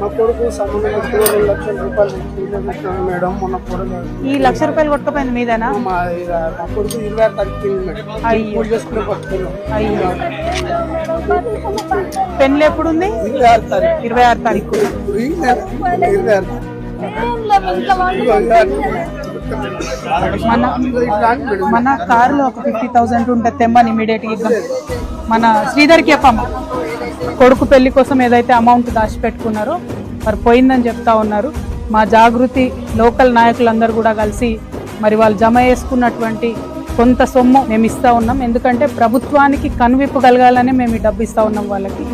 మా కొడుకు సంబంధం పెట్టుకుని రెండు లక్షల రూపాయలు పెట్టుకుని పెట్టాను మేడం మొన్న కూడా ఈ లక్ష రూపాయలు కొట్టుకుపోయింది మీదేనా? మా కొడుకు ఇరవై ఆరు తారీఖు మేడం. అయ్యో. చేసుకునే పట్టుకున్నాం అయ్యో. పెళ్ళి ఎప్పుడుంది? ఇరవై ఆరు తారీఖు. ఇరవై ఆరు తారీఖు. ఇరవై ఆరు మన మన కారులో ఒక ఫిఫ్టీ థౌసండ్ ఉంటే తెమ్మని ఇమీడియట్ ఇద్దాం. మన శ్రీధర్కి చెప్పమ్మ కొడుకు పెళ్ళి కోసం ఏదైతే అమౌంట్ దాచిపెట్టుకున్నారో మరి పోయిందని చెప్తా ఉన్నారు. మా జాగృతి లోకల్ నాయకులందరూ కూడా కలిసి మరి వాళ్ళు జమ చేసుకున్నటువంటి కొంత సొమ్ము మేము ఇస్తూ ఉన్నాం. ఎందుకంటే ప్రభుత్వానికి కనువిప్పు కలగాలనే మేము ఈ డబ్బు ఇస్తూ ఉన్నాం వాళ్ళకి.